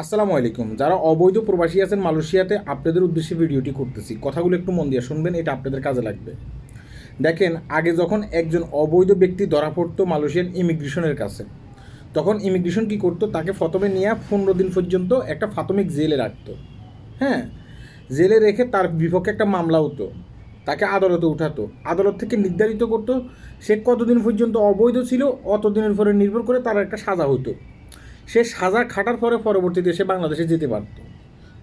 আসসালামু আলাইকুম। যারা অবৈধ প্রবাসী আছেন মালয়েশিয়াতে, আপনাদের উদ্দেশ্যে ভিডিওটি করতেছি। কথাগুলো একটু মন দিয়ে শুনবেন, এটা আপনাদের কাজে লাগবে। দেখেন, আগে যখন একজন অবৈধ ব্যক্তি ধরা পড়তো মালয়েশিয়ান ইমিগ্রেশনের কাছে, তখন ইমিগ্রেশন কি করতো? তাকে প্রথমে নিয়ে পনেরো দিন পর্যন্ত একটা প্রাথমিক জেলে রাখতো। হ্যাঁ? জেলে রেখে তার বিপক্ষে একটা মামলা হতো। তাকে আদালতে উঠাতো। আদালত থেকে নির্ধারিত করতো, সে কতদিন পর্যন্ত অবৈধ ছিল, অতদিনের পরে নির্ভর করে তার একটা সাজা হতো। সে সাজা খাটার পরে পরবর্তীতে সে বাংলাদেশে যেতে পারত।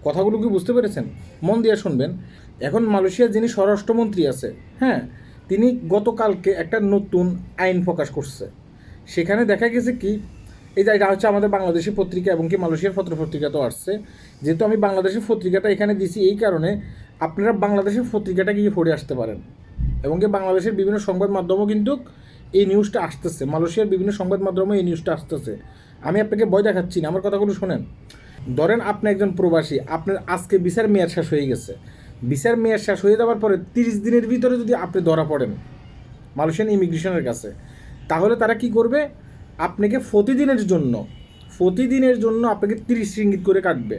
কথাগুলো কি বুঝতে পেরেছেন? মন দিয়ে শুনবেন। এখন মালয়েশিয়ার যিনি স্বরাষ্ট্রমন্ত্রী আছে হ্যাঁ তিনি গতকালকে একটা নতুন আইন প্রকাশ করছে। সেখানে দেখা গেছে কি, এই এটা হচ্ছে আমাদের বাংলাদেশি পত্রিকা এবং কি মালয়েশিয়ার পত্র পত্রিকাতেও আসছে। যেহেতু আমি বাংলাদেশের পত্রিকাটা এখানে দিছি, এই কারণে আপনারা বাংলাদেশের পত্রিকাটা গিয়ে পড়ে আসতে পারেন। এবং কি বাংলাদেশের বিভিন্ন সংবাদ মাধ্যমও কিন্তু এই নিউজটা আসতেছে। মালয়েশিয়ার বিভিন্ন সংবাদ মাধ্যমে এই নিউজটা আসতেছে। আমি আপনাকে ভয় দেখাচ্ছি না, আমার কথাগুলো শোনেন। ধরেন আপনি একজন প্রবাসী, আপনার আজকে বিচার মেয়াদ শেষ হয়ে গেছে। বিচার মেয়াদ শেষ হয়ে যাওয়ার পরে তিরিশ দিনের ভিতরে যদি আপনি ধরা পড়েন মালয়েশিয়ান ইমিগ্রেশনের কাছে, তাহলে তারা কি করবে? আপনাকে প্রতিদিনের জন্য প্রতিদিনের জন্য আপনাকে তিরিশ রিঙ্গিত করে কাটবে।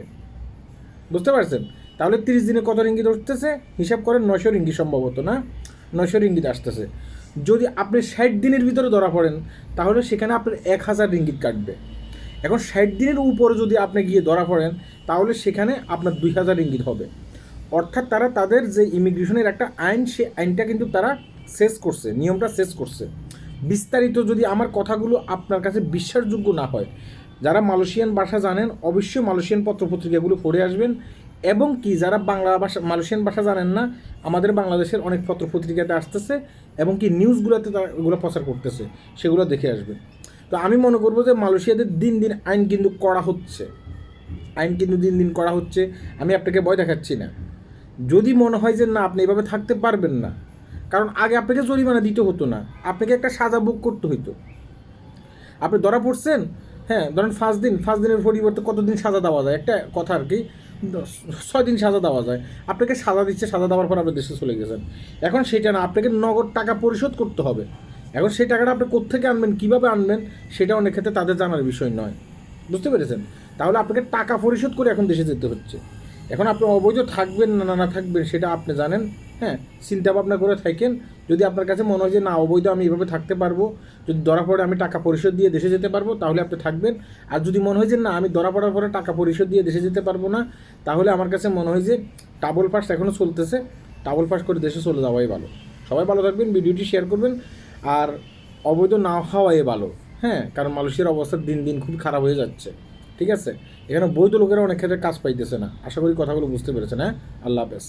বুঝতে পারছেন? তাহলে তিরিশ দিনে কত রিঙ্গিত উঠতেছে? হিসাব করেন নয়শো রিঙ্গিত সম্ভবত, না? নয়শো রিঙ্গিত আসতেছে। যদি আপনি ষাট দিনের ভিতরে ধরা পড়েন, তাহলে সেখানে আপনার এক হাজার রিঙ্গিত কাটবে। এখন ষাট দিনের উপরে যদি আপনি গিয়ে ধরা পড়েন, তাহলে সেখানে আপনার দুই হাজার রিঙ্গিত হবে। অর্থাৎ তারা তাদের যে ইমিগ্রেশনের একটা আইন সেই আইনটা কিন্তু তারা শেষ করছে, নিয়মটা শেষ করছে। বিস্তারিত যদি আমার কথাগুলো আপনার কাছে বিশ্বাসযোগ্য না হয়, যারা মালয়েশিয়ান ভাষা জানেন, অবশ্যই মালয়েশিয়ান পত্রপত্রিকাগুলো পড়ে আসবেন। এবং কি, যারা বাংলা ভাষা, মালয়েশিয়ান ভাষা জানেন না, আমাদের বাংলাদেশের অনেক পত্র পত্রিকাতে আসতেছে এবং কি নিউজগুলোতে তারা এগুলো প্রচার করতেছে, সেগুলো দেখে আসবে। তো আমি মনে করব যে মালয়েশিয়াতে দিন দিন আইন কিন্তু করা হচ্ছে। আইন কিন্তু দিন দিন করা হচ্ছে, আমি আপনাকে ভয় দেখাচ্ছি না। যদি মনে হয় যে না, আপনি এভাবে থাকতে পারবেন না, কারণ আগে আপনাকে জরিমানা দিতে হতো না, আপনাকে একটা সাজা বুক করতে হইতো। আপনি ধরা পড়ছেন হ্যাঁ ধরেন পাঁচ দিন পাঁচ দিনের পরিবর্তে কতদিন সাজা দেওয়া যায়? একটা কথা আর কি ছয় দিন সাজা দেওয়া যায়। আপনাকে সাজা দিচ্ছে, সাজা দেওয়ার পর আপনি দেশে চলে গেছেন। এখন সেটা না, আপনাকে নগদ টাকা পরিশোধ করতে হবে। এখন সেই টাকাটা আপনি কোথেকে আনবেন, কীভাবে আনবেন, সেটা অনেক ক্ষেত্রে তাদের জানার বিষয় নয়। বুঝতে পেরেছেন? তাহলে আপনাকে টাকা পরিশোধ করে এখন দেশে যেতে হচ্ছে। এখন আপনি অবৈধ থাকবেন না না থাকবেন, সেটা আপনি জানেন। হ্যাঁ চিন্তা ভাবনা করে থাকেন। যদি আপনার কাছে মনে হয় যে, না, অবৈধ, আমি এভাবে থাকতে পারব। যদি ধরা পড়ে আমি টাকা পরিশোধ দিয়ে দেশে যেতে পারব, তাহলে আপনি থাকবেন। আর যদি মনে হয় যে, না, আমি ধরা পড়ার পরে টাকা পরিশোধ দিয়ে দেশে যেতে পারব না, তাহলে আমার কাছে মনে হয় যে টাবল পাস এখনও চলতেছে। টাবল পাস করে দেশে চলে যাওয়াই ভালো। সবাই ভালো থাকবেন, ভিডিওটি শেয়ার করবেন। আর অবৈধ না হওয়াই ভালো হ্যাঁ? কারণ মালয়েশিয়ার অবস্থা দিন দিন খুব খারাপ হয়ে যাচ্ছে, ঠিক আছে? এখানে বৈধ লোকেরা অনেক ক্ষেত্রে কাজ পাইতেছে না। আশা করি কথাগুলো বুঝতে পেরেছেন হ্যাঁ? আল্লাহ হাফেজ।